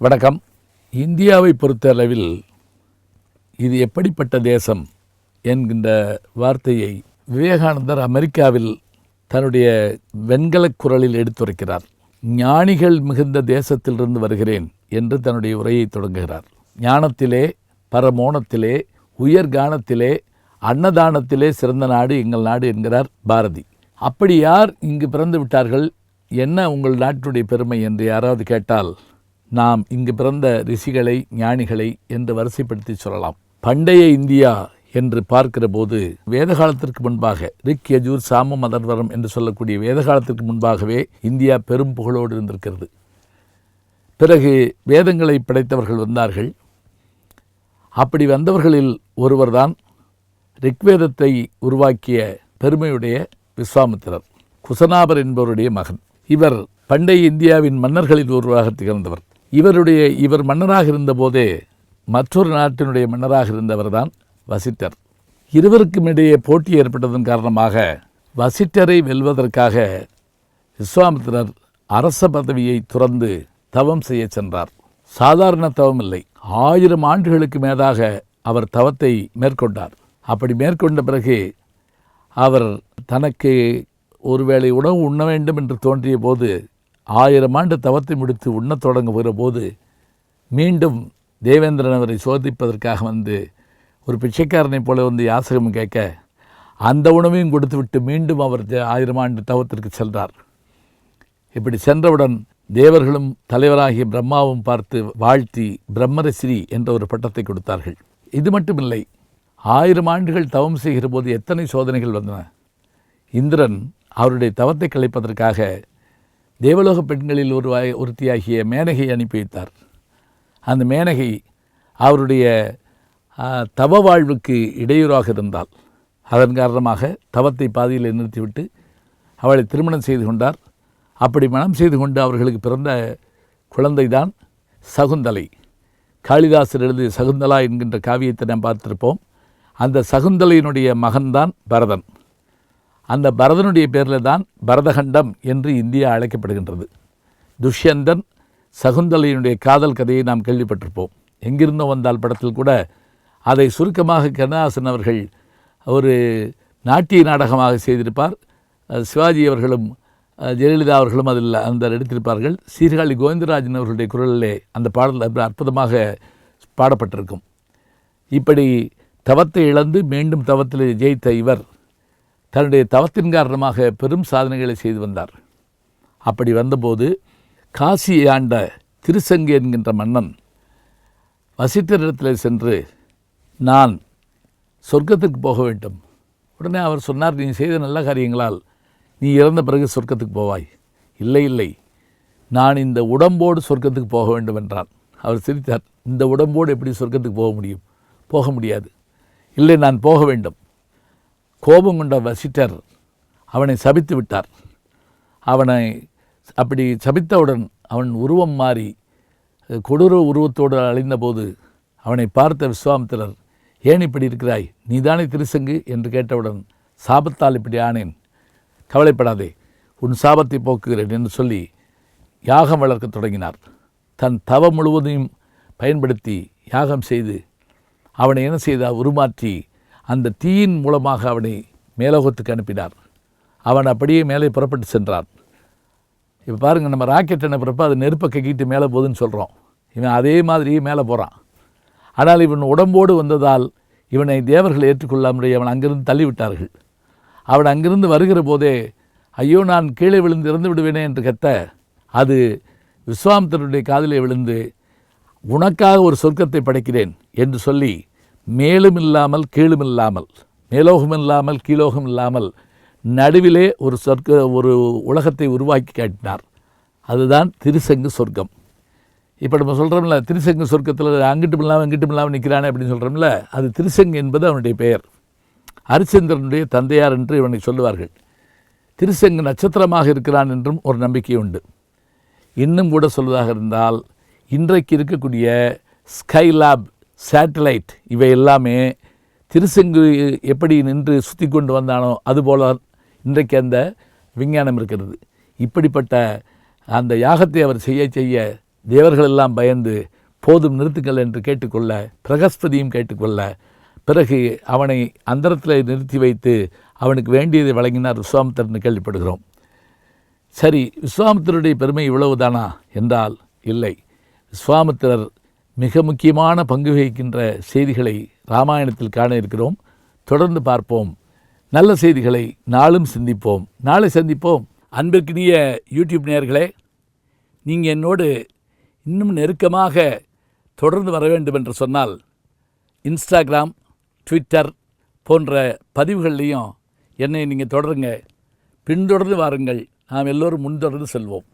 வணக்கம். இந்தியாவை பொறுத்தளவில் இது எப்படிப்பட்ட தேசம் என்கின்ற வார்த்தையை விவேகானந்தர் அமெரிக்காவில் தன்னுடைய வெண்கலக் குரலில் எடுத்துரைக்கிறார். ஞானிகள் மிகுந்த தேசத்திலிருந்து வருகிறேன் என்று தன்னுடைய உரையை தொடங்குகிறார். ஞானத்திலே பரமோணத்திலே உயர் கானத்திலே அன்னதானத்திலே சிறந்த நாடு எங்கள் நாடு என்கிறார் பாரதி. அப்படி யார் இங்கு பிறந்து விட்டார்கள்? என்ன உங்கள் நாட்டுடைய பெருமை என்று யாராவது கேட்டால் நாம் இங்கு பிறந்த ரிஷிகளை ஞானிகளை என்று வரிசைப்படுத்தி சொல்லலாம். பண்டைய இந்தியா என்று பார்க்கிற போது வேத காலத்திற்கு முன்பாக ரிக் யஜூர் சாம மதர்வரம் என்று சொல்லக்கூடிய வேத காலத்திற்கு முன்பாகவே இந்தியா பெரும் புகழோடு இருந்திருக்கிறது. பிறகு வேதங்களை படைத்தவர்கள் வந்தார்கள். அப்படி வந்தவர்களில் ஒருவர்தான் ரிக்வேதத்தை உருவாக்கிய பெருமையுடைய விஸ்வாமித்திரர் குசனாபர் என்பவருடைய மகன். இவர் பண்டைய இந்தியாவின் மன்னர்களில் ஒருவராக திகழ்ந்தவர். இவருடைய இவர் மன்னராக இருந்தபோதே மற்றொரு நாட்டினுடைய மன்னராக இருந்தவர்தான் வசிட்டர். இருவருக்கும் இடையே போட்டி ஏற்பட்டதன் காரணமாக வசிட்டரை வெல்வதற்காக விஸ்வாமித்திரர் அரச பதவியை துறந்து தவம் செய்ய சென்றார். சாதாரண தவம் இல்லை. ஆயிரம் ஆண்டுகளுக்கு மேலாக அவர் தவத்தை மேற்கொண்டார். அப்படி மேற்கொண்ட பிறகு அவர் தனக்கு ஒருவேளை உணவு உண்ண வேண்டும் என்று தோன்றிய போது ஆயிரம் ஆண்டு தவத்தை முடித்து உண்ணத் தொடங்குகிற போது மீண்டும் தேவேந்திரன் அவரை சோதிப்பதற்காக வந்து ஒரு பிச்சைக்காரனைப் போல வந்து யாசகம் கேட்க அந்த உணவையும் கொடுத்துவிட்டு மீண்டும் அவர் ஜ- ஆயிரம் ஆண்டு தவத்திற்கு சென்றார். இப்படி சென்றவுடன் தேவர்களும் தலைவராகிய பிரம்மாவும் பார்த்து வாழ்த்தி பிரம்மரசிரி என்ற ஒரு பட்டத்தை கொடுத்தார்கள். இது மட்டுமில்லை ஆயிரம் ஆண்டுகள் தவம் செய்கிற போது எத்தனை சோதனைகள் வந்தன? இந்திரன் அவருடைய தவத்தை கலைப்பதற்காக தேவலோக பெண்களில் ஒரு ஒருத்தியாகிய மேனகை அனுப்பி வைத்தார். அந்த மேனகை அவருடைய தவ வாழ்வுக்கு இடையூறாக இருந்தால் அதன் காரணமாக தவத்தை பாதியில் நிறுத்திவிட்டு அவளை திருமணம் செய்து கொண்டார். அப்படி மனம் செய்து கொண்டு அவர்களுக்கு பிறந்த குழந்தைதான் சகுந்தலை. காளிதாசர் எழுதிய சகுந்தலா என்கின்ற காவியத்தை நாம் பார்த்திருப்போம். அந்த சகுந்தலையினுடைய மகன்தான் பரதன். அந்த பரதனுடைய பேரில் தான் பரதகண்டம் என்று இந்தியா அழைக்கப்படுகின்றது. துஷ்யந்தன் சகுந்தலையினுடைய காதல் கதையை நாம் கேள்விப்பட்டிருப்போம். எங்கிருந்தோ வந்தால் படத்தில் கூட அதை சுருக்கமாக கண்ணதாசன் அவர்கள் ஒரு நாட்டிய நாடகமாக செய்திருப்பார். சிவாஜி அவர்களும் ஜெயலலிதா அவர்களும் அதில் அந்த நடித்திருப்பார்கள். சீர்காழி கோவிந்தராஜன் அவர்களுடைய குரலிலே அந்த பாடல் அற்புதமாக பாடப்பட்டிருக்கும். இப்படி தவத்தை இழந்து மீண்டும் தவத்தில் ஜெயித்த இவர் தன்னுடைய தவத்தின் காரணமாக பெரும் சாதனைகளை செய்து வந்தார். அப்படி வந்தபோது காசியை ஆண்ட திருசங்கு என்கின்ற மன்னன் வசிட்டரிடத்தில் சென்று நான் சொர்க்கத்துக்கு போக வேண்டும். உடனே அவர் சொன்னார் நீ செய்த நல்ல காரியங்களால் நீ இறந்த பிறகு சொர்க்கத்துக்கு போவாய். இல்லை இல்லை. நான் இந்த உடம்போடு சொர்க்கத்துக்கு போக வேண்டும் என்றான். அவர் சிரித்தார். இந்த உடம்போடு எப்படி சொர்க்கத்துக்கு போக முடியும்? போக முடியாது. இல்லை நான் போக வேண்டும். கோபம் கொண்ட வசிட்டர் அவனை சபித்து விட்டார். அவனை அப்படி சபித்தவுடன் அவன் உருவம் மாறி கொடூர உருவத்தோடு அழிந்தபோது அவனை பார்த்த விஸ்வாமித்திரர் ஏன் இப்படி இருக்கிறாய்? நீதானே திருசங்கு என்று கேட்டவுடன் சாபத்தால் இப்படி ஆனேன். கவலைப்படாதே. உன் சாபத்தை போக்குகிறேன் என்று சொல்லி யாகம் வளர்க்கத் தொடங்கினார். தன் தவம் முழுவதையும் பயன்படுத்தி யாகம் செய்து அவனை என்ன செய்தார்? உருமாற்றி அந்த தீயின் மூலமாக அவனை மேலோகத்துக்கு அனுப்பினார். அவன் அப்படியே மேலே புறப்பட்டு சென்றான். இப்போ பாருங்கள் நம்ம ராக்கெட் அனுப்புகிறப்ப அது நெருப்பை கக்கிட்டு மேலே போகுதுன்னு சொல்கிறோம் இவன் அதே மாதிரியே மேலே போகிறான் ஆனால் இவன் உடம்போடு வந்ததால் இவனை தேவர்கள் ஏற்றுக்கொள்ளாமலே அவன் அங்கிருந்து தள்ளிவிட்டார்கள். அவன் அங்கிருந்து வருகிற போதே ஐயோ நான் கீழே விழுந்து இறந்து விடுவேனே என்று கத்த அது விஸ்வாமித்தருடைய காதிலே விழுந்து உனக்காக ஒரு சொர்க்கத்தை படைக்கிறேன் என்று சொல்லி மேலும் இல்லாமல் கீழும் இல்லாமல் மேலோகம் இல்லாமல் கீழோகம் இல்லாமல் நடுவிலே ஒரு சொர்க்க ஒரு உலகத்தை உருவாக்கி காட்டினார். அதுதான் திருசங்கு சொர்க்கம். இப்போ நம்ம சொல்கிறோம்ல திருசங்கு சொர்க்கத்தில் அங்கிட்டும் இல்லாமல் இங்கிட்டும் இல்லாமல் நிற்கிறானே அப்படின்னு சொல்கிறோம்ல அது திருசங்கு என்பது அவனுடைய பெயர். ஹரிச்சந்திரனுடைய தந்தையார் என்று இவனை சொல்லுவார்கள். திருசங்கு நட்சத்திரமாக இருக்கிறான் என்றும் ஒரு நம்பிக்கை உண்டு. இன்னும் கூட சொல்வதாக இருந்தால் இன்றைக்கு இருக்கக்கூடிய ஸ்கைலாப் சேட்டலைட் இவை எல்லாமே திருசெங்கு எப்படி நின்று சுற்றி கொண்டு வந்தானோ அதுபோல இன்றைக்கு அந்த விஞ்ஞானம் இருக்கிறது. இப்படிப்பட்ட அந்த யாகத்தை அவர் செய்ய செய்ய தேவர்களெல்லாம் பயந்து போதும் நிறுத்துங்கள் என்று கேட்டுக்கொள்ள பிரகஸ்பதியும் கேட்டுக்கொள்ள பிறகு அவனை அந்தரத்தில் நிறுத்தி வைத்து அவனுக்கு வேண்டியதை வழங்கினார் விஸ்வாமித்தர்னு கேள்விப்படுகிறோம். சரி விஸ்வாமித்திரருடைய பெருமை இவ்வளவுதானா? என்றால் இல்லை. விஸ்வாமித்திரர் மிக முக்கியமான பங்கு வகிக்கின்ற செய்திகளை ராமாயணத்தில் காண இருக்கிறோம். தொடர்ந்து பார்ப்போம். நல்ல செய்திகளை நாளும் சிந்திப்போம். நாளை சந்திப்போம். அன்பிற்கினிய யூடியூப் நேயர்களே நீங்கள் என்னோடு இன்னும் நெருக்கமாக தொடர்ந்து வர வேண்டும் என்று சொன்னால் இன்ஸ்டாகிராம் ட்விட்டர் போன்ற பதிவுகள்லையும் என்னை நீங்கள் தொடருங்க. பின்தொடர்ந்து வாருங்கள். நாம் எல்லோரும் முன்தொடர்ந்து செல்வோம்.